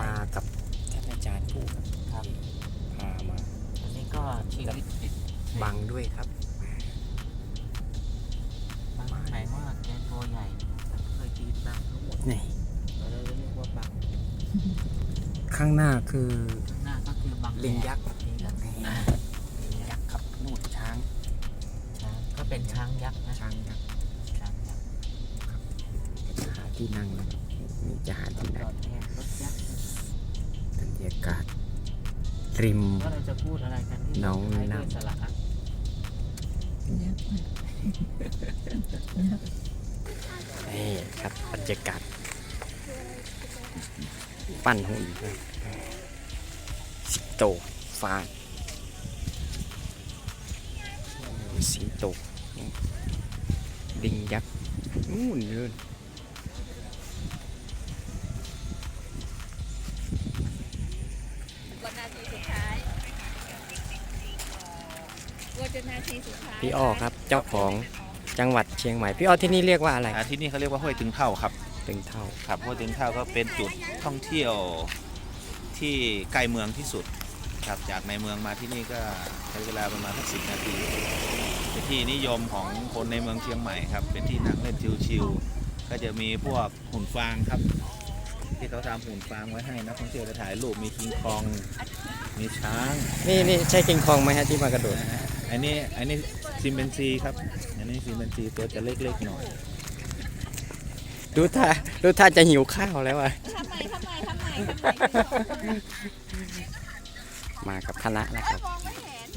มากับท่านอาจารย์ผู้ครับครับพามาอันนี้ก็ชีวิตติดบังด้วยครับบางหมายว่าแกตัวใหญ่เคยกินบางทั้งหมดนี่เราเลยเรียกว่าบางข้างหน้าคือหน้าก็คือบางลิงยักษ์นี่ครับลิงยักษ์ครับนู่นช้างช้างก็เป็นช้างยักษ์นะช้างยักษ์ช้างยักษ์จะหาที่นั่งนี่จะหาที่จนั่อง ดแทนรถยักษ์ บ รรยากาศริมว่าเราจะพูดอะไรกันที่น้องท้ายน้ำด้วยสระอะนี่ครับบรรยากาศ ปั้นหุ่นนะสิงโตฟ้าสิงโตลิงยักษ์นู่นเลย นาทีสุดท้ายกดจนนาทีสุดท้ายพี่อ้อครับเจ้าของจังหวัดเชียงใหม่พี่อ้อที่นี่เรียกว่าอะไรอ่าที่นี่เขาเรียกว่าห้วยตึงเท่าครับตึงเท่าครับห้วยตึงเท่าก็เป็นจุดท่องเที่ยวที่ใกล้เมืองที่สุดครับจากในเมืองมาที่นี่ก็ใช้เวลาประมาณสักสินาทีเป็นที่นิยมของคนในเมืองเชียงใหม่ครับเป็นที่นั่งเล่นชิลๆก็จะมีพวกหุ่นฟางครับ ที่เขาทำหุ่นฟางไว้ให้นักท่องเที่ยวไปถ่ายรูปมีคิงคอง มีช้างนี่นี่ใช่คิงคองไหมฮะที่มากระโดดนะฮะอันนี้อันนี้ซิมเบนซีครับ อันนี้ซิมเบนซีตัวจะเล็กๆหน่อยดูท่าดูท่าจะหิวข้าวแล้วอะทำไมทำไมทำไมทำไมมากับคณะนะครับมองไม่เห็น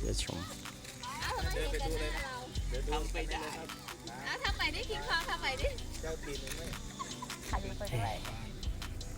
เดี๋ยวชมเอาทำไมเห็นแต่หน้าเราทำไปได้เอาทำไมได้คิงคองทำไมดิเจ้าถิ่นไม่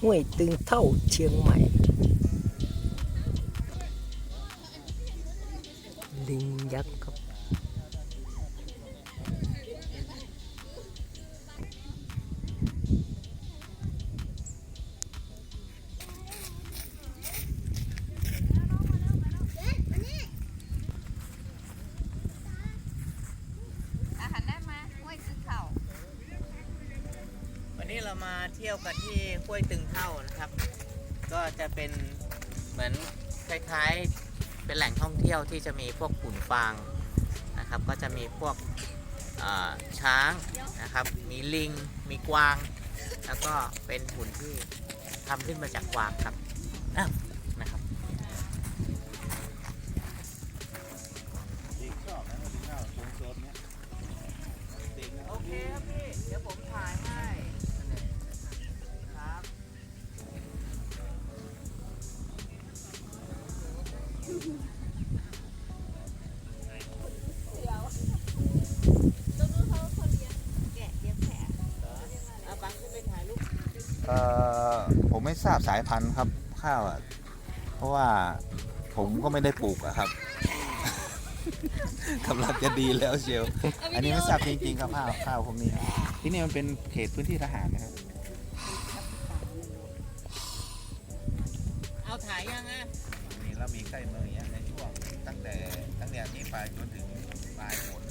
ห้วยตึงเท่าเชียงใหม่ ลิงยักษ์ครับ นี้เรามาเที่ยวกันที่ห้วยตึงเท่านะครับ ก็จะเป็นเหมือนคล้ายๆเป็นแหล่งท่องเที่ยวที่จะมีพวกขุนฟางนะครับ ก็จะมีพวกช้างนะครับ มีลิง มีกวาง แล้วก็เป็นหุ่นที่ทำขึ้นมาจากกวางครับ เอ่อผมไม่ทราบสายพันธุ์ครับข้าวอะเพราะว่าผมก็ไม่ได้ปลูกอะครับ กำลังจะดีแล้วเชียว อันนี้ไม่ทราบจริงๆครับข้าวข้าวพวกนี้ที่นี่มันเป็นเขตพื้นที่ทหารนะครับ เอาถ่ายยังอะมีแล้วมีใกล้เมืองอย่างเงี้ยในช่วงตั้งแต่ตั้งแต่นี้ไปจนถึงปลายฝน